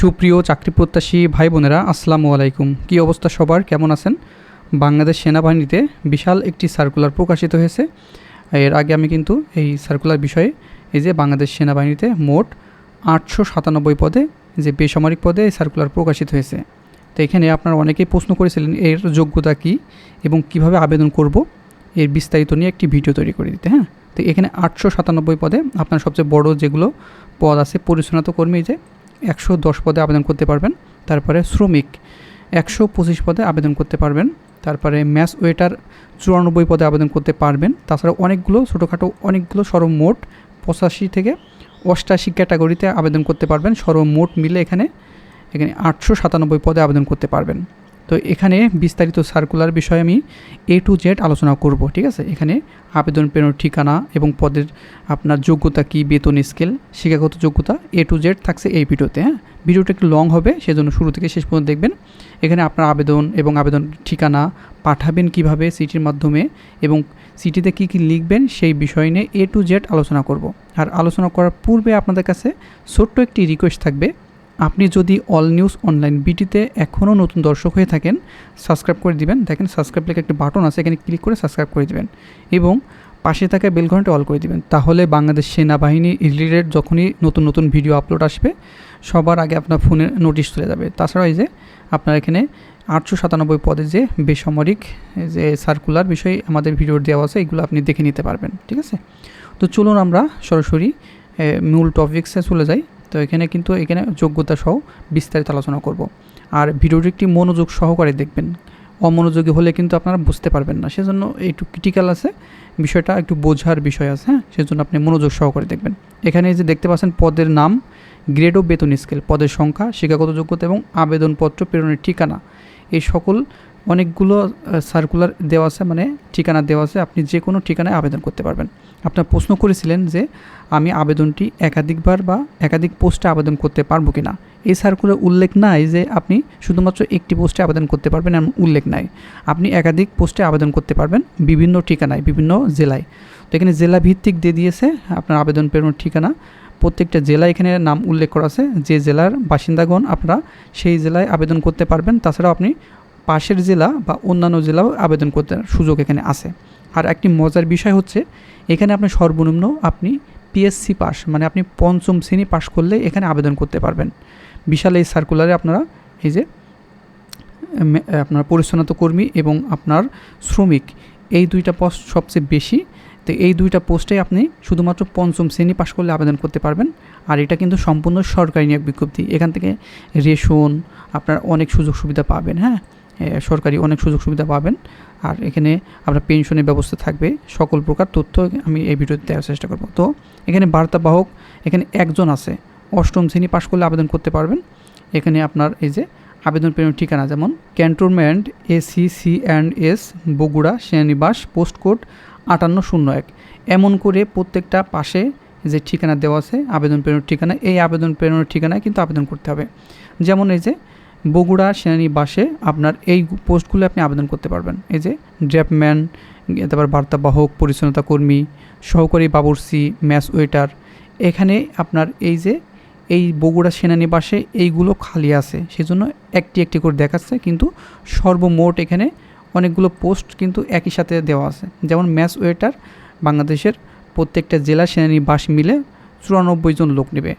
সুপ্রিয় চাকরি প্রত্যাশী ভাই বোনেরা, আসসালামু আলাইকুম। কী অবস্থা সবার? কেমন আছেন? বাংলাদেশ সেনাবাহিনীতে বিশাল একটি সার্কুলার প্রকাশিত হয়েছে। এর আগে আমি কিন্তু এই সার্কুলার বিষয়ে এই যে বাংলাদেশ সেনাবাহিনীতে মোট আটশো সাতানব্বই পদে, যে বেসামরিক পদে এই সার্কুলার প্রকাশিত হয়েছে। তো এখানে আপনারা অনেকেই প্রশ্ন করেছিলেন, এর যোগ্যতা কী এবং কীভাবে আবেদন করব? এর বিস্তারিত নিয়ে একটি ভিডিও তৈরি করে দিতে হ্যাঁ? তো এখানে আটশো সাতানব্বই পদে আপনার সবচেয়ে বড় যেগুলো পদ আছে পরিচ্ছন্নতা কর্মী যে একশো দশ পদে আবেদন করতে পারবেন, তারপরে শ্রমিক একশো পঁচিশ পদে আবেদন করতে পারবেন, তারপরে ম্যাস ওয়েটার চুরানব্বই পদে আবেদন করতে পারবেন, তাছাড়া অনেকগুলো, ছোটোখাটো অনেকগুলো সর্বমোট পঁচাশি থেকে অষ্টাশি ক্যাটাগরিতে আবেদন করতে পারবেন সর্বমোট মিলে এখানে এখানে আটশো সাতানব্বই পদে আবেদন করতে পারবেন। তো এখানে বিস্তারিত সার্কুলার বিষয়ে আমি এ টু জেড আলোচনা করব, ঠিক আছে? এখানে আবেদন প্রেরণের ঠিকানা এবং পদের আপনার যোগ্যতা কী, বেতন স্কেল শিক্ষাগত যোগ্যতা এ টু জেড থাকছে এই ভিডিওতে হ্যাঁ? ভিডিওটা একটু লং হবে, সেজন্য শুরু থেকে শেষ পর্যন্ত দেখবেন। এখানে আপনার আবেদন এবং আবেদন ঠিকানা পাঠাবেন কীভাবে সিটির মাধ্যমে এবং সিটিতে কী কী লিখবেন সেই বিষয় নিয়ে এ টু জেড আলোচনা করব। আর আলোচনা করার পূর্বে আপনাদের কাছে ছোট্ট একটি রিকোয়েস্ট থাকবে। আপনি যদি অল নিউজ অনলাইন বিটিতে এখনও নতুন দর্শক হয়ে থাকেন সাবস্ক্রাইব করে দিবেন। দেখেন সাবস্ক্রাইব লেখা একটি বাটন আছে, এখানে ক্লিক করে সাবস্ক্রাইব করে দিবেন। এবং পাশে থাকা বেল ঘণ্টা অল করে দিবেন। তাহলে বাংলাদেশ সেনাবাহিনী রিলেটেড যখনই নতুন নতুন ভিডিও আপলোড আসবে, সবার আগে আপনার ফোনে নোটিশ চলে যাবে। তাছাড়া এই যে আপনার এখানে আটশো সাতানব্বই পদে যে বেসামরিক যে সার্কুলার বিষয়ে আমাদের ভিডিও দেওয়া আছে, এগুলো আপনি দেখে নিতে পারবেন। ঠিক আছে? তো চলুন আমরা সরাসরি মূল টপিক্সে চলে যাই। তো এখানে কিন্তু এখানে যোগ্যতা সহ বিস্তারিত আলোচনা করব। আর ভিডিওটি একটি মনোযোগ সহকারে দেখবেন। অমনোযোগী হলে কিন্তু আপনারা বুঝতে পারবেন না। সেজন্য একটু ক্রিটিক্যাল আছে। বিষয়টা একটু বোঝার বিষয় আছে হ্যাঁ? সেজন্য আপনি মনোযোগ সহকারে দেখবেন। এখানে যে দেখতে পাচ্ছেন পদের নাম, গ্রেড ও বেতন স্কেল পদের সংখ্যা, শিক্ষাগত যোগ্যতা এবং আবেদনপত্র প্রেরণের ঠিকানা। এই সকল অনেকগুলো সার্কুলার দেওয়া আছে মানে ঠিকানা দেওয়া আছে, আপনি যে কোনো ঠিকানায় আবেদন করতে পারবেন। আপনার প্রশ্ন করেছিলেন যে, আমি আবেদনটি একাধিকবার বা একাধিক পোস্টে আবেদন করতে পারব কি না এই সার্কুলার উল্লেখ নাই যে, আপনি শুধুমাত্র একটি পোস্টে আবেদন করতে পারবেন, এমন উল্লেখ নাই। আপনি একাধিক পোস্টে আবেদন করতে পারবেন, বিভিন্ন ঠিকানায়, বিভিন্ন জেলায়। তো এখানে জেলা ভিত্তিক দিয়ে দিয়েছে, আপনার আবেদন প্রেরণের ঠিকানা। প্রত্যেকটা জেলা এখানে নাম উল্লেখ করা আছে, যে জেলার বাসিন্দাগণ আপনারা সেই জেলায় আবেদন করতে পারবেন। তাছাড়াও আপনি পাশের জেলা বা অন্যান্য জেলাও আবেদন করতে সুযোগ এখানে আছে। আর একটি মজার বিষয় হচ্ছে, এখানে আপনি সর্বনিম্ন আপনি পিএসসি পাস মানে আপনি পঞ্চম শ্রেণি পাশ করলে এখানে আবেদন করতে পারবেন। বিশাল এই সার্কুলারে আপনারা এই যে আপনার পরিচ্ছন্নতা কর্মী এবং আপনার শ্রমিক, এই দুইটা পোস্ট সবচেয়ে বেশি। তো এই দুইটা পোস্টে আপনি শুধুমাত্র পঞ্চম শ্রেণি পাশ করলে আবেদন করতে পারবেন। আর এটা কিন্তু সম্পূর্ণ সরকারি নিয়োগ বিজ্ঞপ্তি। এখান থেকে রেশন, আপনার অনেক সুযোগ সুবিধা পাবেন হ্যাঁ? সরকারি অনেক সুযোগ সুবিধা পাবেন। আর এখানে আপনার পেনশনের ব্যবস্থা থাকবে। সকল প্রকার তথ্য আমি এই ভিডিওতে দেওয়ার চেষ্টা করব। তো এখানে বার্তাবাহক, এখানে একজন আছে। অষ্টম শ্রেণি পাশ করলে আবেদন করতে পারবেন। এখানে আপনার এই যে আবেদন প্রেরণের ঠিকানা যেমন cantonment, A C C and S, Bogura সেনানিবাস post code আটান্ন শূন্য এক। এমন করে প্রত্যেকটা পাশে যে ঠিকানা দেওয়া আছে, আবেদন প্রেরণের ঠিকানা, এই আবেদন প্রেরণের ঠিকানায় কিন্তু আবেদন করতে হবে। যেমন এই যে বগুড়া সেনানিবাসে আপনার এই পোস্টগুলো আপনি আবেদন করতে পারবেন। এই যে ড্র্যাপম্যান তারপর বার্তাবাহক, পরিচ্ছন্নতা কর্মী, সহকারী বাবুরসি ম্যাচ ওয়েটার, এখানে আপনার এই যে, এই বগুড়া সেনানিবাসে এইগুলো খালি আছে। সেজন্য একটি একটি করে দেখাচ্ছে, কিন্তু সর্বমোট এখানে অনেকগুলো পোস্ট কিন্তু একই সাথে দেওয়া আছে। যেমন ম্যাচ ওয়েটার, বাংলাদেশের প্রত্যেকটা জেলা সেনানিবাস মিলে চুরানব্বই জন লোক নেবে।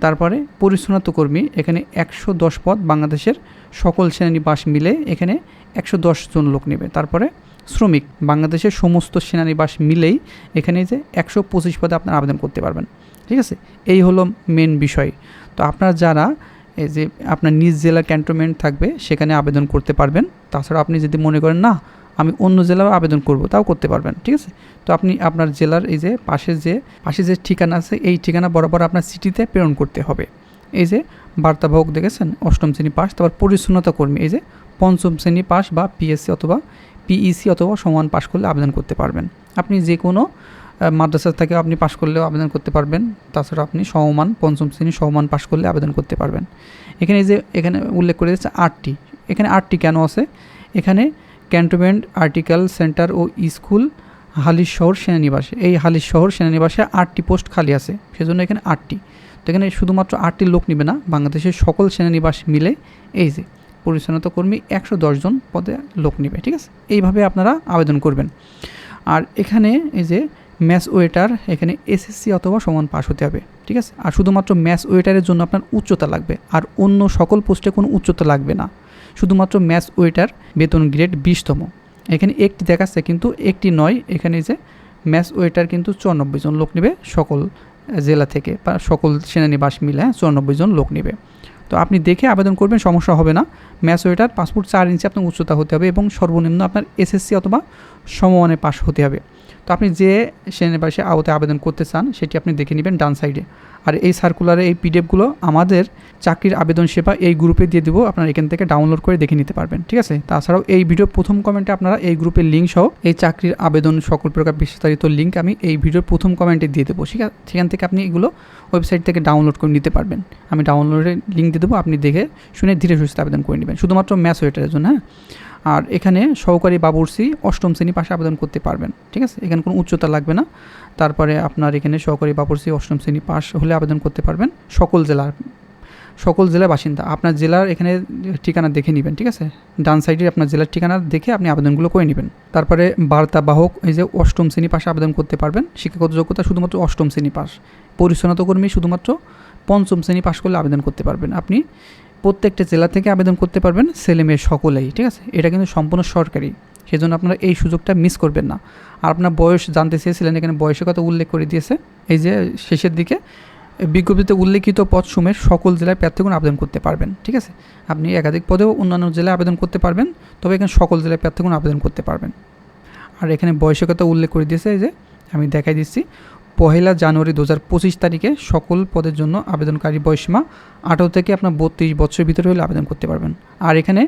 তারপরে পরিচ্ছন্নতা কর্মী, এখানে একশো দশ পদ বাংলাদেশের সকল সেনানিবাস মিলে এখানে একশো দশ জন লোক নেবে। তারপরে শ্রমিক, বাংলাদেশের সমস্ত সেনানিবাস মিলেই এখানে যে একশো পঁচিশ পদে আপনার আবেদন করতে পারবেন। ঠিক আছে? এই হলো মেন বিষয়। তো আপনারা যারা এই যে আপনার নিজ জেলা ক্যান্টনমেন্ট থাকবে, সেখানে আবেদন করতে পারবেন। তাছাড়া আপনি যদি মনে করেন, না আমি অন্য জেলাও আবেদন করব, তাও করতে পারবেন, ঠিক আছে? তো আপনি আপনার জেলার এই যে পাশে যে পাশে যে ঠিকানা আছে, এই ঠিকানা বরাবর আপনার সিটিতে প্রেরণ করতে হবে। এই যে বার্তাবাহক দেখেছেন, অষ্টম শ্রেণি পাস তারপর পরিচ্ছন্নতা কর্মী, এই যে পঞ্চম শ্রেণি পাস বা পিএসসি অথবা পিইসি অথবা সমান পাশ করলে আবেদন করতে পারবেন। আপনি যে কোনো মাদ্রাসা থেকে আপনি পাশ করলেও আবেদন করতে পারবেন, তাছাড়া আপনি সমমান পঞ্চম শ্রেণি সমমান পাশ করলে আবেদন করতে পারবেন। এখানে যে, এখানে উল্লেখ করে দিচ্ছে আটটি। এখানে আটটি কেন আছে? এখানে ক্যান্টনমেন্ট, আর্টিকেল সেন্টার ও স্কুল হালিশ শহর সেনানিবাসে। এই হালিশ শহর সেনানিবাসে আটটি পোস্ট খালি আছে, সেজন্য এখানে আটটি। তো এখানে শুধুমাত্র আটটি লোক নিবে না, বাংলাদেশের সকল সেনানিবাস মিলে এই যে পরিচ্ছন্নতা কর্মী একশো জন পদে লোক নেবে, ঠিক আছে? এইভাবে আপনারা আবেদন করবেন। আর এখানে এই যে ম্যাচ ওয়েটার, এখানে এসএসসি অথবা সমান পাস হতে হবে, ঠিক আছে? আর শুধুমাত্র ম্যাচ ওয়েটারের জন্য আপনার উচ্চতা লাগবে, আর অন্য সকল পোস্টে কোনো উচ্চতা লাগবে না। শুধুমাত্র ম্যাচ ওয়েটার বেতন গ্রেড বিশতম। এখানে একটি দেখাচ্ছে কিন্তু একটি নয় এখানে যে ম্যাচ ওয়েটার কিন্তু চুরানব্বই জন লোক নেবে সকল জেলা থেকে বা সকল সেনানিবাস মিলে হ্যাঁ, চুরানব্বই জন লোক নেবে। তো আপনি দেখে আবেদন করবেন সমস্যা হবে না। ম্যাচ ওয়েটার পাসপোর্ট চার ইঞ্চি আপনার উচ্চতা হতে হবে এবং সর্বনিম্ন আপনার এসএসসি অথবা সমমানে পাশ হতে হবে। তো আপনি যে সেনানিবাসে আওতায় আবেদন করতে চান সেটি আপনি দেখে নেবেন ডান সাইডে। আর এই সার্কুলারে এই পিডিএফগুলো আমাদের চাকরির আবেদন সেবা এই গ্রুপে দিয়ে দেবো। আপনারা এখান থেকে ডাউনলোড করে দেখে নিতে পারবেন, ঠিক আছে? তাছাড়াও এই ভিডিও প্রথম কমেন্টে আপনারা এই গ্রুপের লিঙ্ক সহ এই চাকরির আবেদন সকল প্রকার বিস্তারিত লিঙ্ক আমি এই ভিডিওর প্রথম কমেন্টে দিয়ে দেবো, ঠিক আছে সেখান থেকে আপনি এগুলো ওয়েবসাইট থেকে ডাউনলোড করে নিতে পারবেন। আমি ডাউনলোডের লিঙ্ক দিয়ে দেবো, আপনি দেখে শুনে ধীরে সুস্থ আবেদন করে নেবেন, শুধুমাত্র ম্যাথ ওয়েটারের জন্য হ্যাঁ? আর এখানে সহকারী বাবুর্সি অষ্টম শ্রেণি পাশে আবেদন করতে পারবেন, ঠিক আছে? এখানে কোনো উচ্চতা লাগবে না। তারপরে আপনার এখানে সহকারী বাবুর্সি অষ্টম শ্রেণি পাশ হলে আবেদন করতে পারবেন সকল জেলার সকল জেলার বাসিন্দা। আপনার জেলার এখানে ঠিকানা দেখে নেবেন, ঠিক আছে? ডান সাইডে আপনার জেলার ঠিকানা দেখে আপনি আবেদনগুলো করে নেবেন। তারপরে বার্তা বাহক, এই যে অষ্টম শ্রেণি পাশে আবেদন করতে পারবেন। শিক্ষাগত যোগ্যতা শুধুমাত্র অষ্টম শ্রেণি পাস পরিচ্ছন্নতা কর্মী শুধুমাত্র পঞ্চম শ্রেণি পাশ করলে আবেদন করতে পারবেন। আপনি প্রত্যেকটা জেলা থেকে আবেদন করতে পারবেন ছেলে মেয়ে সকলেই, ঠিক আছে? এটা কিন্তু সম্পূর্ণ সরকারি। সেজন্য আপনারা এই সুযোগটা মিস করবেন না। আর আপনার বয়স জানতে চেয়েছিলেন, এখানে বয়সের কথা উল্লেখ করে দিয়েছে। এই যে শেষের দিকে বিজ্ঞপ্তিতে উল্লেখিত পদসমূহের সকল জেলায় প্রার্থীগণ আবেদন করতে পারবেন, ঠিক আছে? আপনি একাধিক পদেও অন্যান্য জেলায় আবেদন করতে পারবেন, তবে এখানে সকল জেলায় প্রার্থীগণ আবেদন করতে পারবেন। আর এখানে বয়সের কথা উল্লেখ করে দিয়েছে যে আমি দেখাই দিচ্ছি, পহেলা জানুয়ারি দু হাজার পঁচিশ তারিখে সকল পদের জন্য আবেদনকারী বয়সীমা আঠারো থেকে আপনার বত্রিশ বছরের ভিতরে হলে আবেদন করতে পারবেন। আর এখানে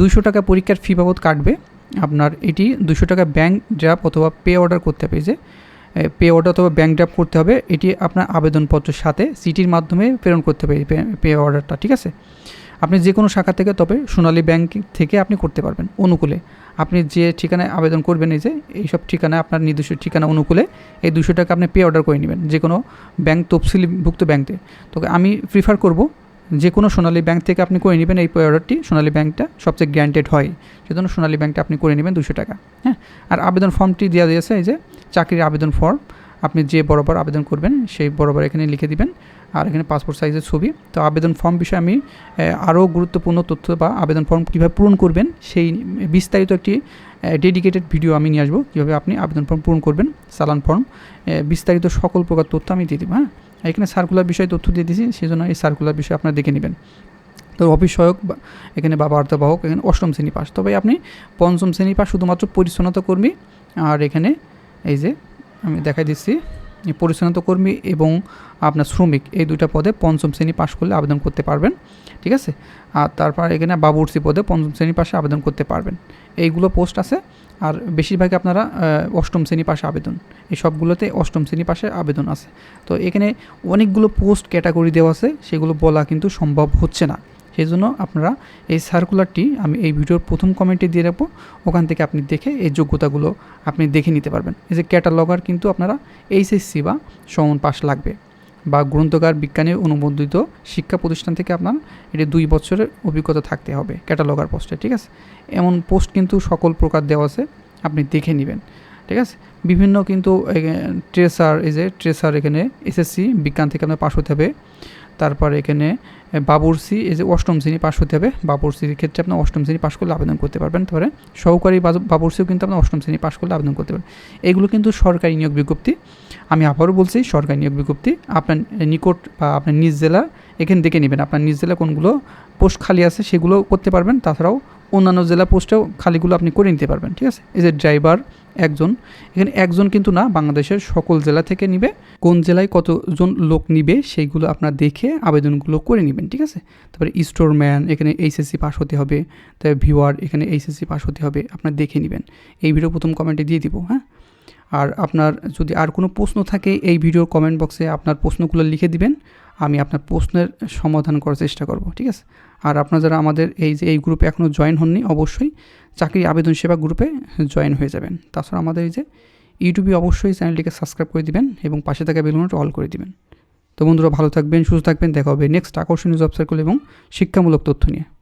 দুশো টাকা পরীক্ষার ফি বাবদ কাটবে, আপনার এটি দুশো টাকা ব্যাঙ্ক ড্রাফ অথবা পে অর্ডার করতে হবে যে পে অর্ডার অথবা ব্যাঙ্ক ড্রাফ করতে হবে, এটি আপনার আবেদনপত্রের সাথে সিটির মাধ্যমে প্রেরণ করতে হবে পে অর্ডারটা ঠিক আছে? আপনি যে কোনো শাখা থেকে, তবে সোনালী ব্যাংক থেকে আপনি করতে পারবেন অনুকূলে। আপনি যে ঠিকানায় আবেদন করবেন, এই যে এইসব ঠিকানায় আপনার নির্দিষ্ট ঠিকানা অনুকূলে, এই দুশো টাকা আপনি পে অর্ডার করে নেবেন যে কোনো ব্যাংক তফসিলিভুক্ত ব্যাংকে তো। আমি প্রিফার করব যে কোনো সোনালী ব্যাংক থেকে আপনি করে নেবেন এই অর্ডারটি সোনালী ব্যাংকটা সবচেয়ে গ্যারান্টেড হয়। সেজন্য সোনালী ব্যাংকটা আপনি করে নেবেন দুশো টাকা হ্যাঁ? আর আবেদন ফর্মটি দেওয়া দিয়েছে এই যে চাকরির আবেদন ফর্ম। আপনি যে বরাবর আবেদন করবেন সেই বরাবর এখানে লিখে দিবেন। আর এখানে পাসপোর্ট সাইজের ছবি। তো আবেদন ফর্ম বিষয়ে আমি আরও গুরুত্বপূর্ণ তথ্য বা আবেদন ফর্ম কীভাবে পূরণ করবেন সেই বিস্তারিত একটি ডেডিকেটেড ভিডিও আমি নিয়ে আসব। কীভাবে আপনি আবেদন ফর্ম পূরণ করবেন, চালান ফর্ম বিস্তারিত সকল প্রকার তথ্য আমি দিয়ে দেবো হ্যাঁ? এখানে সার্কুলার বিষয়ে তথ্য দিয়ে দিয়েছি সেজন্য এই সার্কুলার বিষয়ে আপনারা দেখে নেবেন। তো অফিস সহায়ক এখানে বা বার্তাবাহক এখানে অষ্টম শ্রেণি পাস। তবে আপনি পঞ্চম শ্রেণি পাস শুধুমাত্র পরিচ্ছন্নতা কর্মী, আর এখানে এই যে আমি দেখাই দিচ্ছি পরিচ্ছন্নতা কর্মী এবং আপনার শ্রমিক, এই দুইটা পদে পঞ্চম শ্রেণি পাশ করলে আবেদন করতে পারবেন, ঠিক আছে? আর তারপর এখানে বাবুর্চি পদে পঞ্চম শ্রেণি পাশে আবেদন করতে পারবেন। এইগুলো পোস্ট আছে, আর বেশিরভাগই আপনারা অষ্টম শ্রেণি পাশে আবেদন, এই সবগুলোতে অষ্টম শ্রেণি পাশে আবেদন আছে। তো এখানে অনেকগুলো পোস্ট ক্যাটাগরি দেওয়া আছে, সেগুলো বলা কিন্তু সম্ভব হচ্ছে না। সেই জন্য আপনারা এই সার্কুলারটি আমি এই ভিডিওর প্রথম কমেন্টে দিয়ে রাখব। ওখান থেকে আপনি দেখে এই যোগ্যতাগুলো আপনি দেখে নিতে পারবেন। এই যে ক্যাটালগার কিন্তু আপনারা এইচএসসি বা সমন পাস লাগবে বা গ্রন্থকার বিজ্ঞানে অনুমোদিত শিক্ষা প্রতিষ্ঠান থেকে আপনার এটি দুই বছরের অভিজ্ঞতা থাকতে হবে ক্যাটালগার পোস্টে ঠিক আছে? এমন পোস্ট কিন্তু সকল প্রকার দেওয়া আছে, আপনি দেখে নেবেন, ঠিক আছে? বিভিন্ন কিন্তু ট্রেসার এই যে ট্রেসার এখানে এসএসসি বিজ্ঞান থেকে আপনার পাশ হতে হবে। তারপর এখানে বাবুরসি এই যে অষ্টম শ্রেণি পাশ হতে হবে। বাবুরসির ক্ষেত্রে আপনার অষ্টম শ্রেণি পাশ করলে আবেদন করতে পারবেন। তারপরে সহকারী বাবুরসিও কিন্তু আপনার অষ্টম শ্রেণি পাশ করলে আবেদন করতে পারবেন। এগুলো কিন্তু সরকারি নিয়োগ বিজ্ঞপ্তি। আমি আবারও বলছি, সরকারি নিয়োগ বিজ্ঞপ্তি। আপনার নিকট বা আপনার নিজ জেলা এখানে দেখে নেবেন। আপনার নিজ জেলা কোনগুলো পোস্ট খালি আছে সেগুলো করতে পারবেন। তাছাড়াও অন্যান্য জেলা পোস্টেও খালিগুলো আপনি করে নিতে পারবেন, ঠিক আছে? এই যে ড্রাইভার একজন, এখানে একজন কিন্তু না, বাংলাদেশের সকল জেলা থেকে নিবে, কোন জেলায় কতজন লোক নিবে সেইগুলো আপনার দেখে আবেদনগুলো করে নেবেন, ঠিক আছে? তারপরে স্টোরম্যান, এখানে এইচএসসি পাস হতে হবে, তারপরে ভিওয়ার, এখানে এইচএসসি পাস হতে হবে, আপনার দেখে নেবেন। এই ভিডিও প্রথম কমেন্টে দিয়ে দিব হ্যাঁ? আর আপনার যদি আর কোনো প্রশ্ন থাকে, এই ভিডিওর কমেন্ট বক্সে আপনার প্রশ্নগুলো লিখে দিবেন আমি আপনার প্রশ্নের সমাধান করার চেষ্টা করব, ঠিক আছে? আর আপনারা যারা আমাদের এই যে, এই গ্রুপে এখনও জয়েন হননি, অবশ্যই চাকরি আবেদন সেবা গ্রুপে জয়েন হয়ে যাবেন। তাছাড়া আমাদের এই যে, ইউটিউবে অবশ্যই চ্যানেলটিকে সাবস্ক্রাইব করে দিবেন এবং পাশে থাকা বেলুনটা অল করে দিবেন। তো বন্ধুরা, ভালো থাকবেন, সুস্থ থাকবেন, দেখা হবে নেক্সট আকর্ষণীয় জব সার্কেল এবং শিক্ষামূলক তথ্য নিয়ে।